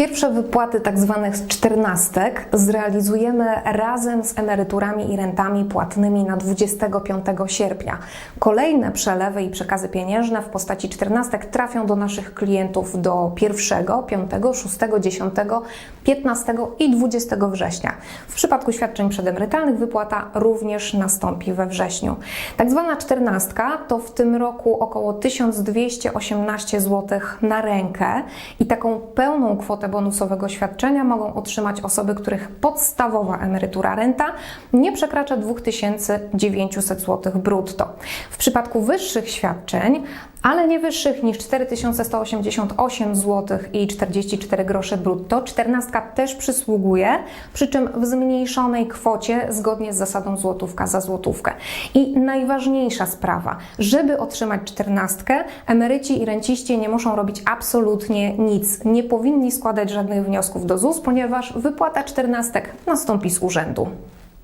Pierwsze wypłaty tak zwanych czternastek zrealizujemy razem z emeryturami i rentami płatnymi na 25 sierpnia. Kolejne przelewy i przekazy pieniężne w postaci czternastek trafią do naszych klientów do 1, 5, 6, 10, 15 i 20 września. W przypadku świadczeń przedemerytalnych wypłata również nastąpi we wrześniu. Tak zwana czternastka to w tym roku około 1218 zł na rękę i taką pełną kwotę bonusowego świadczenia mogą otrzymać osoby, których podstawowa emerytura renta nie przekracza 2900 zł brutto. W przypadku wyższych świadczeń, ale nie wyższych niż 4188 zł i 44 grosze brutto, czternastka też przysługuje, przy czym w zmniejszonej kwocie zgodnie z zasadą złotówka za złotówkę. I najważniejsza sprawa, żeby otrzymać czternastkę, emeryci i renciści nie muszą robić absolutnie nic. Nie powinni składać żadnych wniosków do ZUS, ponieważ wypłata czternastek nastąpi z urzędu.